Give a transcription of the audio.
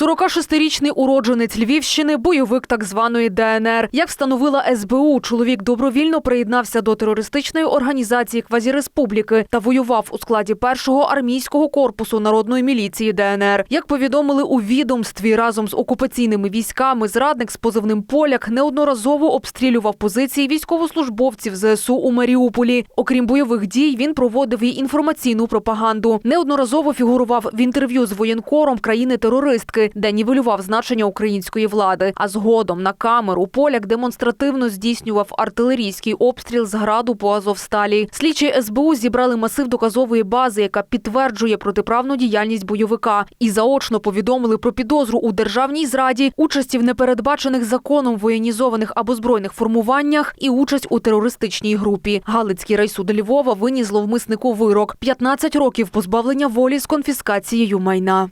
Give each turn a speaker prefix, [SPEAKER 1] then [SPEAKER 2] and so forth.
[SPEAKER 1] 46-річний уродженець Львівщини, бойовик так званої ДНР. Як встановила СБУ, чоловік добровільно приєднався до терористичної організації Квазіреспубліки та воював у складі першого армійського корпусу народної міліції ДНР. Як повідомили у відомстві разом з окупаційними військами, зрадник з позивним Поляк неодноразово обстрілював позиції військовослужбовців ЗСУ у Маріуполі. Окрім бойових дій, він проводив і інформаційну пропаганду. Неодноразово фігурував в інтерв'ю з воєнкором країни-терористки, де нівелював значення української влади. А згодом на камеру поляк демонстративно здійснював артилерійський обстріл з граду по Азовсталі. Слідчі СБУ зібрали масив доказової бази, яка підтверджує протиправну діяльність бойовика, і заочно повідомили про підозру у державній зраді, участі в непередбачених законом воєнізованих або збройних формуваннях і участь у терористичній групі. Галицький райсуд Львова виніс зловмиснику вирок 15 років позбавлення волі з конфіскацією майна.